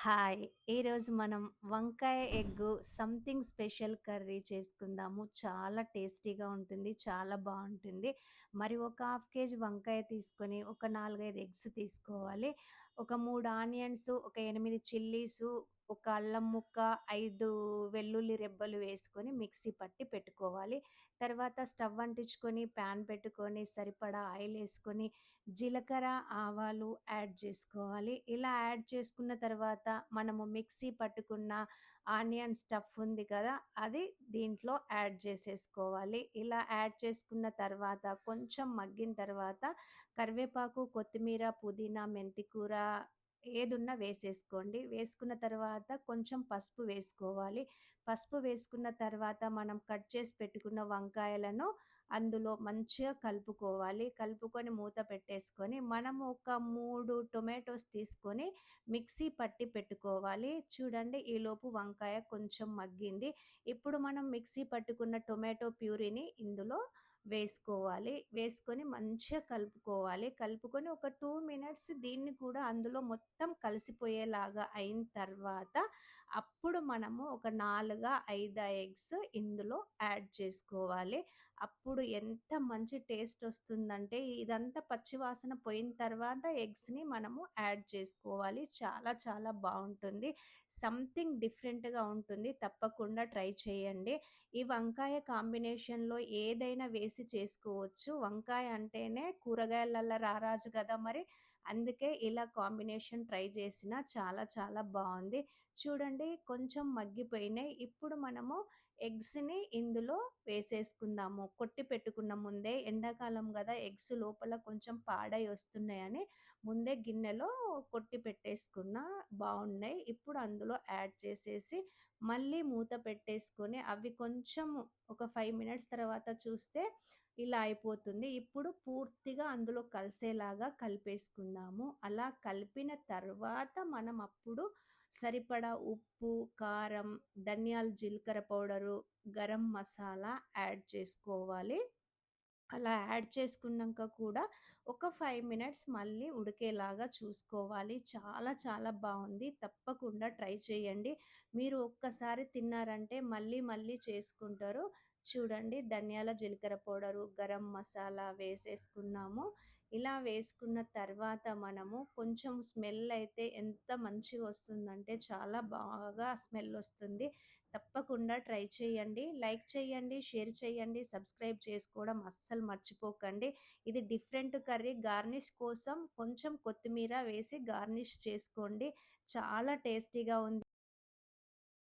Hi! ఈరోజు మనం వంకాయ ఎగ్గు సంథింగ్ స్పెషల్ కర్రీ చేసుకుందాము. చాలా టేస్టీగా ఉంటుంది. చాలా బాగుంటుంది మరి ఒక హాఫ్ కేజీ వంకాయ తీసుకొని, ఒక 4, 5 ఎగ్స్ తీసుకోవాలి. ఒక మూడు ఆనియన్స్, ఒక ఎనిమిది చిల్లీసు, ఒక అల్లం ముక్క, ఐదు వెల్లుల్లి రెబ్బలు వేసుకొని మిక్సీ పట్టి పెట్టుకోవాలి. తర్వాత స్టవ్ అంటించుకొని, ప్యాన్ పెట్టుకొని, సరిపడా ఆయిల్ వేసుకొని జీలకర్ర, ఆవాలు యాడ్ చేసుకోవాలి. ఇలా యాడ్ చేసుకున్న తర్వాత మనము మిక్సీ పట్టుకున్న ఆనియన్ స్టఫ్ ఉంది కదా! అది దీంట్లో యాడ్ చేసేసుకోవాలి. ఇలా యాడ్ చేసుకున్న తర్వాత కొంచెం మగ్గిన తర్వాత కరివేపాకు, కొత్తిమీర, పుదీనా, మెంతికూర ఏదున్నా వేసేసుకోండి. వేసుకున్న తర్వాత కొంచెం పసుపు వేసుకోవాలి. పసుపు వేసుకున్న తర్వాత మనం కట్ చేసి పెట్టుకున్న వంకాయలను అందులో మంచిగా కలుపుకోవాలి. కలుపుకొని మూత పెట్టేసుకొని, మనం ఒక మూడు టొమాటోస్ తీసుకొని మిక్సీ పట్టి పెట్టుకోవాలి. చూడండి ఈలోపు వంకాయ కొంచెం మగ్గింది. ఇప్పుడు మనం మిక్సీ పట్టుకున్న టొమాటో ప్యూరీని ఇందులో వేసుకోవాలి. వేసుకొని మంచిగా కలుపుకోవాలి. కలుపుకొని ఒక టూ మినిట్స్ దీన్ని కూడా అందులో మొత్తం కలిసిపోయేలాగా అయిన తర్వాత, అప్పుడు మనము ఒక 4, 5 ఎగ్స్ ఇందులో యాడ్ చేసుకోవాలి. అప్పుడు ఎంత మంచి టేస్ట్ వస్తుందంటే, ఇదంతా పచ్చివాసన పోయిన తర్వాత ఎగ్స్‌ని మనము యాడ్ చేసుకోవాలి. చాలా చాలా బాగుంటుంది సంథింగ్ డిఫరెంట్‌గా ఉంటుంది. తప్పకుండా ట్రై చేయండి. ఈ వంకాయ కాంబినేషన్‌లో ఏదైనా వేసి చేసుకోవచ్చు. వంకాయ అంటేనే కూరగాయలల్లో రారాజు కదా మరి! అందుకే ఇలా కాంబినేషన్ ట్రై చేసినా చాలా చాలా బాగుంది చూడండి కొంచెం మగ్గిపోయినాయి. ఇప్పుడు మనము ఎగ్స్‌ని ఇందులో వేసేసుకుందాము. కొట్టి పెట్టుకున్న ముందే ఎండాకాలం కదా ఎగ్స్ లోపల కొంచెం పాడై వస్తున్నాయని ముందే గిన్నెలో కొట్టి పెట్టేసుకున్న బాగున్నాయి ఇప్పుడు అందులో యాడ్ చేసేసి మళ్ళీ మూత పెట్టేసుకొని అవి కొంచెం ఒక ఫైవ్ మినిట్స్ తర్వాత చూస్తే ఇలా అయిపోతుంది. ఇప్పుడు పూర్తిగా అందులో కలిసేలాగా కలుపుకున్నాము అలా కలిపిన తర్వాత మనం అప్పుడు సరిపడా ఉప్పు, కారం, ధనియాలు జీలకర్ర పౌడరు, గరం మసాలా యాడ్ చేసుకోవాలి. అలా యాడ్ చేసుకున్నాక కూడా ఒక ఫైవ్ మినిట్స్ మళ్ళీ ఉడికేలాగా చూసుకోవాలి. చాలా చాలా బాగుంది తప్పకుండా ట్రై చేయండి. మీరు ఒక్కసారి తిన్నారంటే మళ్ళీ మళ్ళీ చేసుకుంటారు. చూడండి ధనియాల జీలకర్ర పౌడరు, గరం మసాలా వేసేసుకున్నాము. ఇలా వేసుకున్న తర్వాత మనము కొంచెం స్మెల్ అయితే ఎంత మంచిగా వస్తుందంటే చాలా బాగా స్మెల్ వస్తుంది. తప్పకుండా ట్రై చేయండి. లైక్ చేయండి, షేర్ చేయండి, సబ్స్క్రైబ్ చేసుకోవడం అస్సలు మర్చిపోకండి. ఇది డిఫరెంట్ కర్రీ. గార్నిష్ కోసం కొంచెం కొత్తిమీర వేసి గార్నిష్ చేసుకోండి. చాలా టేస్టీగా ఉంది.